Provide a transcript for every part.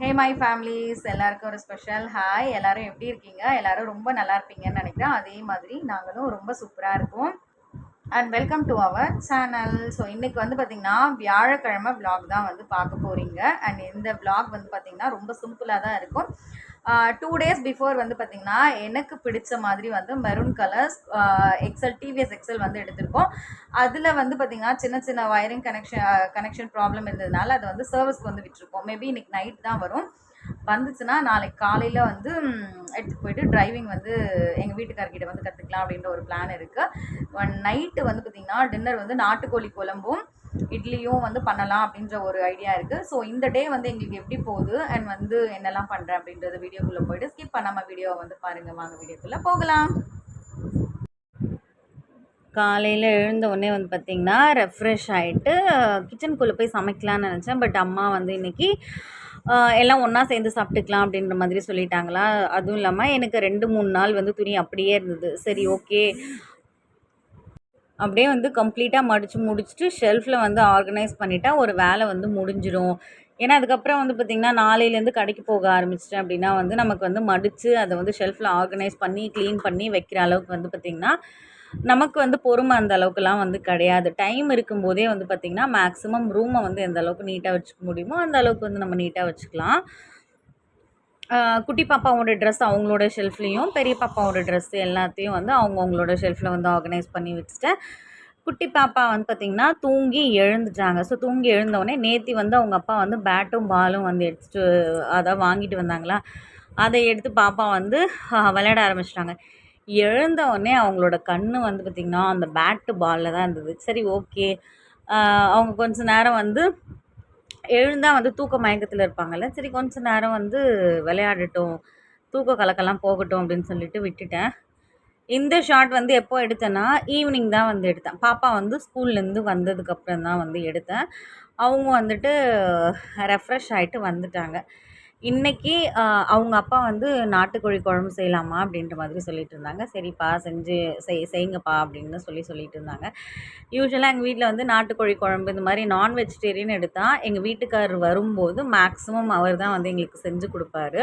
Hey my families எல்லாருக்கும் ஒரு special hi எல்லாரும் எப்படி இருக்கீங்க? எல்லாரும் ரொம்ப நல்லா இருப்பீங்கன்னு நினைக்கிறேன். அதே மாதிரி நாங்களும் ரொம்ப சூப்பராக இருக்கும். And welcome to our channel so இன்றைக்கி வந்து பார்த்திங்கன்னா வியாழக்கிழமை vlog தான் வந்து பார்க்க போகிறீங்க அண்ட் இந்த vlog வந்து பார்த்திங்கன்னா ரொம்ப சிம்பிளாக தான் இருக்கும். டூ டேஸ் பிஃபோர் வந்து பார்த்திங்கன்னா எனக்கு பிடிச்ச மாதிரி வந்து maroon colours excel TVS excel வந்து எடுத்திருக்கோம். அதில் வந்து பார்த்திங்கன்னா சின்ன சின்ன வயரிங் கனெக்ஷன் கனெக்ஷன் ப்ராப்ளம் இருந்ததுனால அதை வந்து சர்வீஸ்க்கு வந்து விட்டுருக்கோம். மேபி இன்னைக்கு நைட் தான் வரும். வந்துச்சுன்னா நாளைக்கு காலையில் வந்து எடுத்துகிட்டு போயிட்டு டிரைவிங் வந்து எங்கள் வீட்டுக்காரர்கிட்ட வந்து கற்றுக்கலாம் அப்படின்ற ஒரு பிளான் இருக்குது ஒன் நைட்டு வந்து பார்த்திங்கன்னா டின்னர் வந்து நாட்டுக்கோழி குழம்பும் இட்லியும் வந்து பண்ணலாம் அப்படின்ற ஒரு ஐடியா இருக்குது ஸோ இந்த டே வந்து எங்களுக்கு எப்படி போகுது? அண்ட் வந்து என்னெல்லாம் பண்ணுறேன் அப்படின்றது வீடியோக்குள்ளே போயிட்டு ஸ்கிப் பண்ணாமல் வீடியோவை வந்து பாருங்கள் வாங்க வீடியோக்குள்ளே போகலாம். காலையில் எழுந்த உடனே வந்து பார்த்திங்கன்னா ரெஃப்ரெஷ் ஆகிட்டு கிச்சனுக்குள்ளே போய் சமைக்கலாம்னு நினச்சேன். பட் அம்மா வந்து இன்றைக்கி எல்லாம் ஒன்றா சேர்ந்து சாப்பிட்டுக்கலாம் அப்படின்ற மாதிரி சொல்லிட்டாங்களா? அதுவும் இல்லாமல் எனக்கு ரெண்டு மூணு நாள் வந்து துணி அப்படியே இருந்தது. சரி ஓகே அப்படியே வந்து கம்ப்ளீட்டாக மடித்து முடிச்சுட்டு ஷெல்ஃபில் வந்து ஆர்கனைஸ் பண்ணிட்டா ஒரு வேலை வந்து முடிஞ்சிடும் ஏன்னா அதுக்கப்புறம் வந்து பார்த்திங்கன்னா நாளையிலேருந்து கடைக்கு போக ஆரம்பிச்சிட்டேன் அப்படின்னா வந்து நமக்கு வந்து மடித்து அதை வந்து ஷெல்ஃபில் ஆர்கனைஸ் பண்ணி க்ளீன் பண்ணி வைக்கிற அளவுக்கு வந்து பார்த்திங்கன்னா நமக்கு வந்து பொறுமை அந்த அளவுக்குலாம் வந்து கிடையாது. டைம் இருக்கும்போதே வந்து பார்த்திங்கன்னா மேக்ஸிமம் ரூமை வந்து எந்த அளவுக்கு நீட்டாக வச்சுக்க முடியுமோ அந்த அளவுக்கு வந்து நம்ம நீட்டாக வச்சுக்கலாம். குட்டி பாப்பாவோட ட்ரெஸ் அவங்களோட ஷெல்ஃப்லேயும் பெரிய பாப்பாவோட ட்ரெஸ் எல்லாத்தையும் வந்து அவங்கவுங்களோட ஷெல்ஃபில் வந்து ஆர்கனைஸ் பண்ணி வச்சுட்டேன். குட்டி பாப்பா வந்து பார்த்திங்கன்னா தூங்கி எழுந்துட்டாங்க. ஸோ தூங்கி எழுந்தவுடனே நேத்தி வந்து அவங்க அப்பா வந்து பேட்டும் பாலும் வந்து எடுத்துட்டு அதான் வாங்கிட்டு வந்தாங்களா? அதை எடுத்து பாப்பா வந்து விளையாட ஆரம்பிச்சிட்டாங்க. எழுந்தவுடனே அவங்களோட கண்ணு வந்து பார்த்திங்கன்னா அந்த பேட்டு பாலில் தான் இருந்தது. சரி ஓகே அவங்க கொஞ்ச நேரம் வந்து எழுந்தால் வந்து தூக்க மயக்கத்தில் இருப்பாங்கல்ல. சரி கொஞ்ச நேரம் வந்து விளையாடட்டும் தூக்க கலக்கெல்லாம் போகட்டும் அப்படின்னு சொல்லிட்டு விட்டுட்டேன். இந்த ஷாட் வந்து எப்போ எடுத்தேன்னா ஈவினிங் தான் வந்து எடுத்தேன். பாப்பா வந்து ஸ்கூல்லேருந்து வந்ததுக்கப்புறம் தான் வந்து எடுத்தேன். அவங்க வந்துட்டு ரெஃப்ரெஷ் ஆகிட்டு வந்துட்டாங்க. இன்னைக்கு அவங்க அப்பா வந்து நாட்டுக்கோழி குழம்பு செய்யலாமா அப்படின்ற மாதிரி சொல்லிட்டு இருந்தாங்க. சரிப்பா செஞ்சு செய் செய்யுங்கப்பா அப்படின்னு சொல்லி சொல்லிட்டு இருந்தாங்க. யூஸ்வலாக எங்கள் வீட்டில் வந்து நாட்டுக்கோழி குழம்பு இந்த மாதிரி நான் வெஜிடேரியன் எடுத்தால் எங்கள் வீட்டுக்காரர் வரும்போது மேக்ஸிமம் அவர் தான் வந்து எங்களுக்கு செஞ்சு கொடுப்பாரு.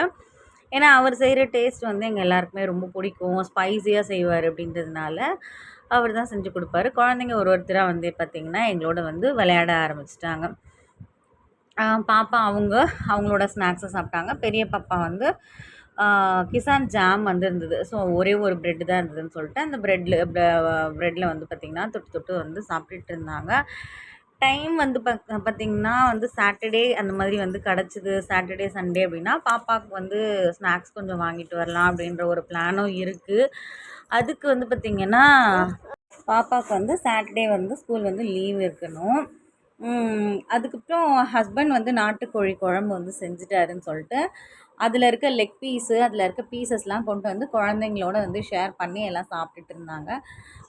ஏன்னா அவர் செய்கிற டேஸ்ட் வந்து எங்கள் எல்லாருக்குமே ரொம்ப பிடிக்கும். ஸ்பைஸியாக செய்வார் அப்படின்றதுனால அவர் தான் செஞ்சு கொடுப்பாரு. குழந்தைங்க ஒரு ஒருத்தராக வந்து பார்த்திங்கன்னா எங்களோட வந்து விளையாட ஆரம்பிச்சிட்டாங்க. பாப்பா அவங்க அவங்களோட ஸ்நாக்ஸை சாப்பிட்டாங்க. பெரிய பாப்பா வந்து கிசான் ஜாம் வந்து இருந்தது. ஸோ ஒரே ஒரு ப்ரெட் தான் இருந்ததுன்னு சொல்லிட்டு அந்த ப்ரெட்டில் ப்ரெட்டில் வந்து பார்த்திங்கன்னா தொட்டு தொட்டு வந்து சாப்பிட்டுட்டு இருந்தாங்க. டைம் வந்து பாக் பார்த்திங்கன்னா வந்து சாட்டர்டே அந்த மாதிரி வந்து கிடச்சிது. சாட்டர்டே சண்டே அப்படின்னா பாப்பாவுக்கு வந்து ஸ்நாக்ஸ் கொஞ்சம் வாங்கிட்டு வரலாம் அப்படின்ற ஒரு பிளானும் இருக்குது அதுக்கு வந்து பார்த்திங்கன்னா பாப்பாவுக்கு வந்து சாட்டர்டே வந்து ஸ்கூல் வந்து லீவ் இருக்கணும். அதுக்கப்புறம் ஹஸ்பண்ட் வந்து நாட்டுக்கோழி குழம்பு வந்து செஞ்சுட்டாருன்னு சொல்லிட்டு அதில் இருக்க லெக் பீஸு அதில் இருக்க பீசஸ்லாம் கொண்டு வந்து குழந்தைங்களோட வந்து ஷேர் பண்ணி எல்லாம் சாப்பிட்டுட்டு இருந்தாங்க.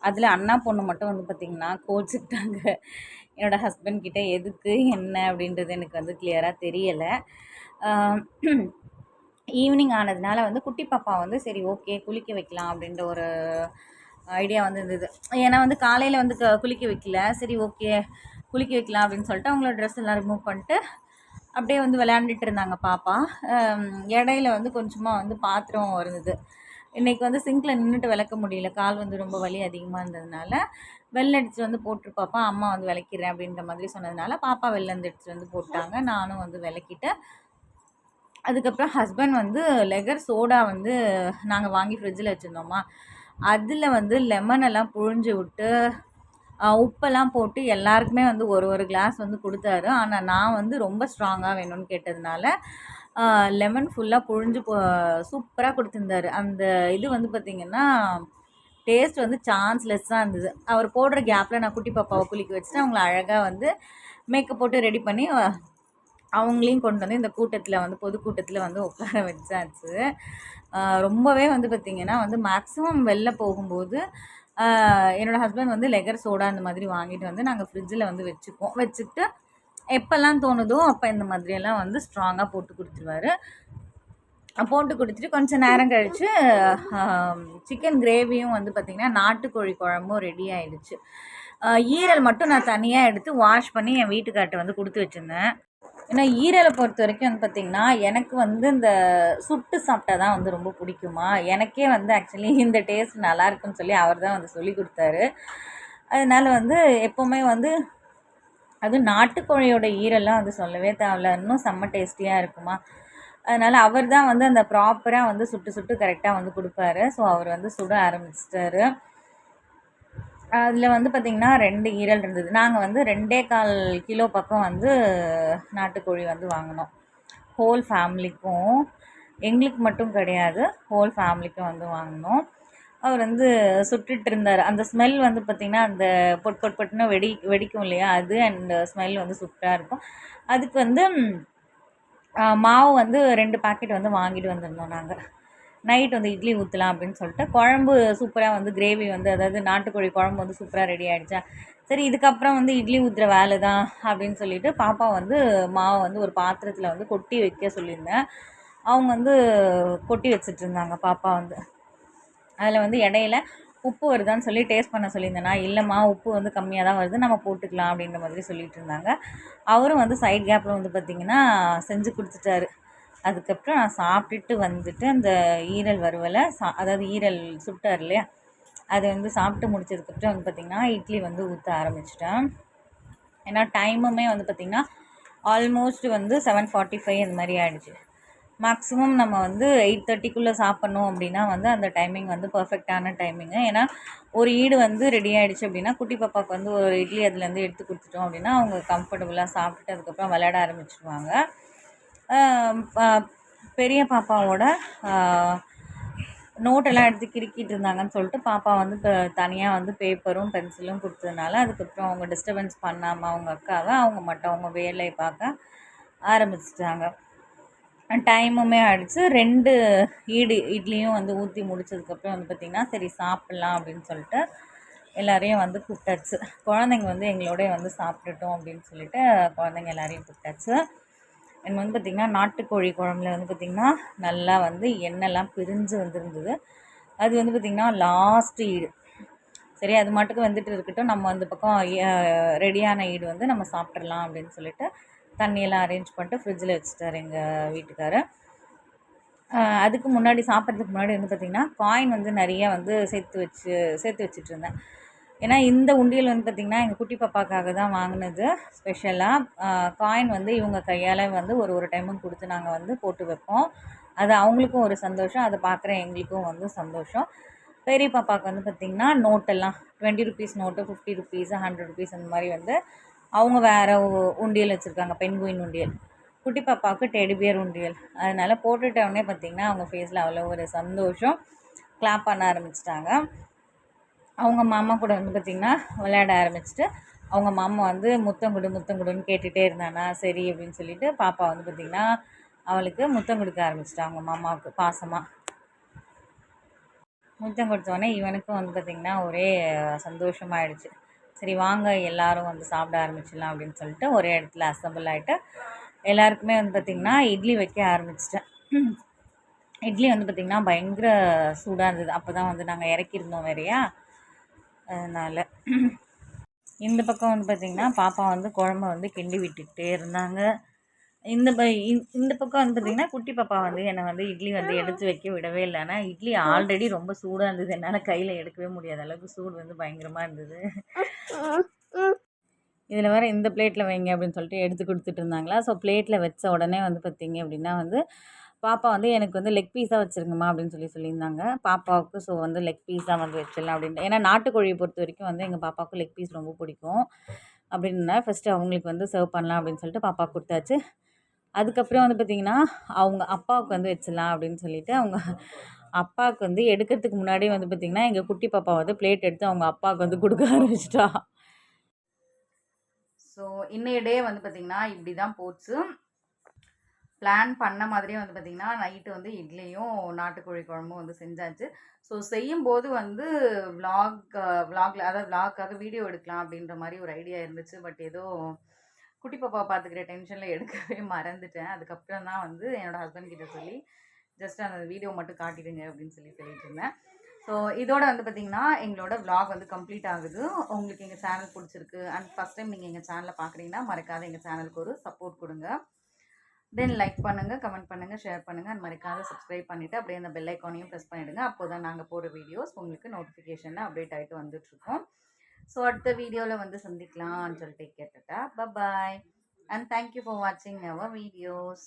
அதில் அண்ணா பொண்ணு மட்டும் வந்து பார்த்திங்கன்னா கோச்சிக்கிட்டாங்க. என்னோடய ஹஸ்பண்ட் கிட்டே எதுக்கு என்ன அப்படின்றது எனக்கு வந்து கிளியராக தெரியலை. ஈவினிங் ஆனதுனால வந்து குட்டி பாப்பா வந்து சரி ஓகே குளிக்க வைக்கலாம் அப்படின்ற ஒரு ஐடியா வந்து இருந்தது. ஏன்னா வந்து காலையில் வந்து க- குளிக்க வைக்கல. சரி ஓகே குளிக்க வைக்கலாம் அப்படின்னு சொல்லிட்டு அவங்களோட ட்ரெஸ் எல்லாம் ரிமூவ் பண்ணிட்டு அப்படியே வந்து விளையாண்டுட்டு இருந்தாங்க பாப்பா. இடையில வந்து கொஞ்சமாக வந்து பாத்திரம் இருந்தது. இன்றைக்கி வந்து சிங்கில் நின்றுட்டு விளக்க முடியல. கால் வந்து ரொம்ப வலி அதிகமாக இருந்ததுனால வெளில அடிச்சு வந்து போட்டு பாப்பா அம்மா வந்து விளக்கிறேன் அப்படின்ற மாதிரி சொன்னதுனால பாப்பா வெளில இருந்து வந்து போட்டாங்க. நானும் வந்து விளக்கிட்டு அதுக்கப்புறம் ஹஸ்பண்ட் வந்து லெகர் சோடா வந்து நாங்கள் வாங்கி ஃப்ரிட்ஜில் வச்சுருந்தோமா. அதில் வந்து லெமன் எல்லாம் புழிஞ்சு விட்டு உப்பெல்லாம் போட்டு எல்லாருக்குமே வந்து ஒரு ஒரு கிளாஸ் வந்து கொடுத்தாரு. ஆனால் நான் வந்து ரொம்ப ஸ்ட்ராங்காக வேணும்னு கேட்டதுனால லெமன் ஃபுல்லாக புழிஞ்சு சூப்பராக கொடுத்துருந்தாரு. அந்த இது வந்து பார்த்திங்கன்னா டேஸ்ட் வந்து சான்ஸ்லெஸ்ஸாக இருந்தது. அவர் போடுற கேப்பில் நான் குட்டி பாப்பாவை குளிக்க வச்சுட்டு அவங்கள அழகாக வந்து மேக்கப் போட்டு ரெடி பண்ணி அவங்களையும் கொண்டு வந்து இந்த கூட்டத்தில் வந்து பொதுக்கூட்டத்தில் வந்து உட்கார வச்சாச்சு. ரொம்பவே வந்து பார்த்திங்கன்னா வந்து மேக்ஸிமம் வெளில போகும்போது என்னோடய ஹஸ்பண்ட் வந்து லெகர் சோடா இந்த மாதிரி வாங்கிட்டு வந்து நாங்கள் ஃப்ரிட்ஜில் வந்து வச்சுப்போம் வச்சுட்டு எப்போல்லாம் தோணுதோ அப்போ இந்த மாதிரியெல்லாம் வந்து ஸ்ட்ராங்காக போட்டு கொடுத்துருவாரு. போட்டு கொடுத்துட்டு கொஞ்சம் நேரம் கழித்து சிக்கன் கிரேவியும் வந்து பார்த்திங்கன்னா நாட்டுக்கோழி குழம்பும் ரெடி ஆயிடுச்சு. ஈரல் மட்டும் நான் தனியாக எடுத்து வாஷ் பண்ணி என் வீட்டுக்கார்ட்ட வந்து கொடுத்து வச்சுருந்தேன். ஏன்னா ஈரலை பொறுத்த வரைக்கும் வந்து பார்த்திங்கன்னா எனக்கு வந்து இந்த சுட்டு சாப்பிட்டா தான் வந்து ரொம்ப பிடிக்குமா? எனக்கே வந்து ஆக்சுவலி இந்த டேஸ்ட் நல்லா இருக்குன்னு சொல்லி அவர் தான் வந்து சொல்லி கொடுத்தாரு. அதனால் வந்து எப்போவுமே வந்து அதுவும் நாட்டுக்கோழியோட ஈரல்லாம் வந்து சொல்லவே தேவையில்ல. இன்னும் செம்ம டேஸ்டியாக இருக்குமா? அதனால் அவர் தான் வந்து அந்த ப்ராப்பராக வந்து சுட்டு சுட்டு கரெக்டாக வந்து கொடுப்பாரு. ஸோ அவர் வந்து சுட ஆரம்பிச்சிட்டாரு. அதில் வந்து பார்த்திங்கன்னா ரெண்டு ஈரல் இருந்தது. நாங்கள் வந்து ரெண்டே கால் கிலோ பக்கம் வந்து நாட்டுக்கோழி வந்து வாங்கினோம். ஹோல் ஃபேமிலிக்கும் எங்களுக்கு மட்டும் கிடையாது ஹோல் ஃபேமிலிக்கும் வந்து வாங்கினோம். அவர் வந்து சுட்டுட்டு இருந்தார். அந்த ஸ்மெல் வந்து பார்த்திங்கன்னா அந்த பொட் பொட் பொட்டுன்னு வெடி வெடிக்கும் இல்லையா? அது அண்ட் ஸ்மெல் வந்து சூப்பராக இருக்கும். அதுக்கு வந்து மாவு வந்து ரெண்டு பாக்கெட் வந்து வாங்கிட்டு வந்திருந்தோம் நாங்கள் நைட் வந்து இட்லி ஊற்றலாம் அப்படின்னு சொல்லிட்டு குழம்பு சூப்பராக வந்து கிரேவி வந்து அதாவது நாட்டுக்கோழி குழம்பு வந்து சூப்பராக ரெடி ஆகிடுச்சா சரி இதுக்கப்புறம் வந்து இட்லி ஊற்றுற வேலை தான் அப்படின்னு சொல்லிட்டு பாப்பா வந்து மாவை வந்து ஒரு பாத்திரத்தில் வந்து கொட்டி வைக்க சொல்லியிருந்தேன். அவங்க வந்து கொட்டி வச்சுட்டு இருந்தாங்க பாப்பா வந்து. அதில் வந்து இடையில உப்பு வருதான்னு சொல்லி டேஸ்ட் பண்ண சொல்லியிருந்தேனா. இல்லைம்மா உப்பு வந்து கம்மியாக தான் வருது நம்ம போட்டுக்கலாம் அப்படின்ற மாதிரி சொல்லிட்டு இருந்தாங்க. அவரும் வந்து சைட் கேப்பில் வந்து பார்த்திங்கன்னா செஞ்சு கொடுத்துட்டாரு. அதுக்கப்புறம் நான் சாப்பிட்டுட்டு வந்துட்டு அந்த ஈரல் வறுவலை சா அதாவது ஈரல் சுட்டார் இல்லையா? அதை வந்து சாப்பிட்டு முடிச்சதுக்கப்புறம் வந்து பார்த்திங்கன்னா இட்லி வந்து ஊற்ற ஆரம்பிச்சிட்டேன். ஏன்னா டைமுமே வந்து பார்த்திங்கன்னா ஆல்மோஸ்ட் வந்து செவன் ஃபார்ட்டி ஃபைவ் அந்த மாதிரி ஆகிடுச்சு மேக்ஸிமம் நம்ம வந்து எயிட் தேர்ட்டிக்குள்ளே சாப்பிட்ணும் அப்படின்னா வந்து அந்த டைமிங் வந்து பர்ஃபெக்டான டைமிங்கு ஏன்னா ஒரு ஈடு வந்து ரெடி ஆகிடுச்சு அப்படின்னா குட்டி பாப்பாவுக்கு வந்து ஒரு இட்லி அதுலேருந்து எடுத்து கொடுத்துட்டோம் அப்படின்னா அவங்க கம்ஃபர்டபுளாக சாப்பிட்டு அதுக்கப்புறம் விளையாட ஆரம்பிச்சிடுவாங்க பெரிய பாப்பாவோட நோட்டெல்லாம் எடுத்து கிறுக்கிட்டு இருந்தாங்கன்னு சொல்லிட்டு பாப்பா வந்து இப்போ தனியாக வந்து பேப்பரும் பென்சிலும் கொடுத்ததுனால அதுக்கப்புறம் அவங்க டிஸ்டர்பன்ஸ் பண்ணாமல் அவங்க அக்காவை அவங்க மட்டும் அவங்க வேலையை பார்க்க ஆரம்பிச்சிட்டாங்க. டைமுமே ஆயிடுச்சு. ரெண்டு ஈடு இட்லியும் வந்து ஊற்றி முடிச்சதுக்கப்புறம் வந்து பார்த்திங்கன்னா சரி சாப்பிட்லாம் அப்படின்னு சொல்லிட்டு எல்லோரையும் வந்து கூப்பிட்டாச்சு. குழந்தைங்க வந்து எங்களோடய வந்து சாப்பிட்டுட்டோம் அப்படின்னு சொல்லிட்டு குழந்தைங்க எல்லாரையும் கூப்பிட்டாச்சு. எனக்கு வந்து பார்த்திங்கன்னா நாட்டுக்கோழி குழம்புல வந்து பார்த்திங்கன்னா நல்லா வந்து எண்ணெய்லாம் பிரிஞ்சு வந்துருந்தது. அது வந்து பார்த்திங்கன்னா லாஸ்ட் ஈடு. சரி அது மட்டுக்கு வந்துட்டு இருக்கட்டும். நம்ம அந்த பக்கம் ரெடியான ஈடு வந்து நம்ம சாப்பிட்றலாம் அப்படின்னு சொல்லிட்டு தண்ணியெல்லாம் அரேஞ்ச் பண்ணிட்டு ஃப்ரிட்ஜில் வச்சுட்டார் எங்கள் வீட்டுக்காரர் அதுக்கு முன்னாடி சாப்பிட்றதுக்கு முன்னாடி வந்து பார்த்திங்கன்னா காயின் வந்து நிறைய வந்து சேர்த்து வச்சு சேர்த்து வச்சுட்டு இருந்தேன். ஏன்னா இந்த உண்டியல் வந்து பார்த்திங்கன்னா எங்கள் குட்டி பாப்பாக்காக தான் வாங்கினது. ஸ்பெஷலாக காயின் வந்து இவங்க கையால் வந்து ஒரு ஒரு டைமும் கொடுத்து நாங்கள் வந்து போட்டு வைப்போம். அது அவங்களுக்கும் ஒரு சந்தோஷம். அதை பார்க்குற எங்களுக்கும் வந்து சந்தோஷம். பெரிய பாப்பாவுக்கு வந்து பார்த்திங்கன்னா நோட்டெல்லாம் twenty rupees note fifty rupees hundred rupees அந்த மாதிரி வந்து அவங்க வேறு உண்டியல் வச்சுருக்காங்க. பெண்குயின் உண்டியல். குட்டி பாப்பாவுக்கு டெடிபியர் உண்டியல். அதனால் போட்டுட்டவுடனே பார்த்திங்கன்னா அவங்க ஃபேஸில் அவ்வளோ ஒரு சந்தோஷம். கிளாப் பண்ண ஆரம்பிச்சிட்டாங்க. அவங்க மாமா கூட வந்து பார்த்திங்கன்னா விளையாட ஆரம்பிச்சிட்டு அவங்க மாமா வந்து முத்தம் கொடு முத்தம் கொடுன்னு கேட்டுகிட்டே இருந்தானா சரி அப்படின்னு சொல்லிட்டு பாப்பா வந்து பார்த்திங்கன்னா அவளுக்கு முத்தம் கொடுக்க ஆரம்பிச்சிட்டா அவங்க மாமாவுக்கு பாசமாக முத்தம் கொடுத்தோடனே இவனுக்கும் வந்து பார்த்திங்கன்னா ஒரே சந்தோஷமாயிடுச்சு. சரி வாங்க எல்லோரும் வந்து சாப்பிட ஆரம்பிச்சிடலாம் அப்படின்னு சொல்லிட்டு ஒரே இடத்துல அசம்பிள் ஆகிட்டு எல்லாருக்குமே வந்து பார்த்திங்கன்னா இட்லி வைக்க ஆரம்பிச்சிட்டேன். இட்லி வந்து பார்த்திங்கன்னா பயங்கர சூடாக இருந்தது. அப்போ தான் வந்து நாங்கள் இறக்கியிருந்தோம் வேறையா. அதனால். இந்த பக்கம் வந்து பார்த்திங்கன்னா பாப்பா வந்து குழம்ப வந்து கிண்டி விட்டுக்கிட்டே இருந்தாங்க. இந்த ப இந்த பக்கம் வந்து பார்த்திங்கன்னா குட்டி பாப்பா வந்து என்னை வந்து இட்லி வந்து எடுத்து வைக்க விடவே இல்லை. ஆனால் இட்லி ஆல்ரெடி ரொம்ப சூடாக இருந்தது. என்னால் கையில் எடுக்கவே முடியாத அளவுக்கு சூடு வந்து பயங்கரமாக இருந்தது. இதில் வேறு இந்த பிளேட்டில் வைங்க அப்படின்னு சொல்லிட்டு எடுத்து கொடுத்துட்டு இருந்தாங்களா. ஸோ பிளேட்டில் வச்ச உடனே வந்து பார்த்திங்க அப்படின்னா வந்து பாப்பா வந்து எனக்கு வந்து லெக் பீஸாக வச்சுருங்கம்மா அப்படின்னு சொல்லி சொல்லியிருந்தாங்க. பாப்பாவுக்கு ஸோ வந்து லெக் பீஸாக வந்து வச்சிடலாம் அப்படின்ட்டு. ஏன்னா நாட்டுக்கோழியை பொறுத்த வரைக்கும் வந்து எங்கள் பாப்பாவுக்கு லெக் பீஸ் ரொம்ப பிடிக்கும். அப்படின்னா ஃபஸ்ட்டு அவங்களுக்கு வந்து சர்வ் பண்ணலாம் அப்படின்னு சொல்லிட்டு பாப்பா கொடுத்தாச்சு. அதுக்கப்புறம் வந்து பார்த்திங்கன்னா அவங்க அப்பாவுக்கு வந்து வச்சிடலாம் அப்படின்னு சொல்லிவிட்டு அவங்க அப்பாவுக்கு வந்து எடுக்கிறதுக்கு முன்னாடியே வந்து பார்த்திங்கன்னா எங்கள் குட்டி பாப்பா வந்து பிளேட் எடுத்து அவங்க அப்பாவுக்கு வந்து கொடுக்க ஆரம்பிச்சிட்டா. ஸோ இன்னைய டே வந்து பார்த்திங்கன்னா இப்படி தான் போச்சு. பிளான் பண்ண மாதிரியே வந்து பார்த்திங்கன்னா நைட்டு வந்து இட்லியும் நாட்டுக்கோழி குழம்பும் வந்து செஞ்சாச்சு. ஸோ செய்யும்போது வந்து விலாக் விலாகில் அதாவது விலாக்காக வீடியோ எடுக்கலாம் அப்படின்ற மாதிரி ஒரு ஐடியா இருந்துச்சு. பட் ஏதோ குட்டி பாப்பா பார்த்துக்கிற டென்ஷனில் எடுக்கவே மறந்துட்டேன். அதுக்கப்புறம் தான் வந்து என்னோடய ஹஸ்பண்ட் கிட்ட சொல்லி ஜஸ்ட் அந்த வீடியோ மட்டும் காட்டிடுங்க அப்படின்னு சொல்லி சொல்லிட்டு இருந்தேன். ஸோ இதோட வந்து பார்த்தீங்கன்னா எங்களோட vlog வந்து கம்ப்ளீட் ஆகுது. உங்களுக்கு எங்கள் சேனல் பிடிச்சிருக்கு. அண்ட் ஃபஸ்ட் டைம் நீங்கள் எங்கள் சேனலை பார்க்குறீங்கன்னா மறக்காத எங்கள் சேனலுக்கு ஒரு சப்போர்ட் கொடுங்க. தென் லைக் பண்ணுங்கள் கமெண்ட் பண்ணுங்கள் ஷேர் பண்ணுங்கள் மாதிரி காரை சப்ஸ்கிரைப் பண்ணிவிட்டு அப்படியே அந்த பெல் ஐக்கானையும் ப்ரெஸ் பண்ணிவிடுங்க அப்போ தான் நாங்கள் போடுற வீடியோஸ் உங்களுக்கு நோட்டிஃபிகேஷனில் அப்டேட் ஆகிட்டு வந்துட்டுருக்கோம் ஸோ அடுத்த வீடியோவில் வந்து சந்திக்கலாம்னு சொல்லிட்டு கேட்டுட்டா. பாய் அண்ட் தேங்க்யூ ஃபார் வாட்சிங் அவர் வீடியோஸ்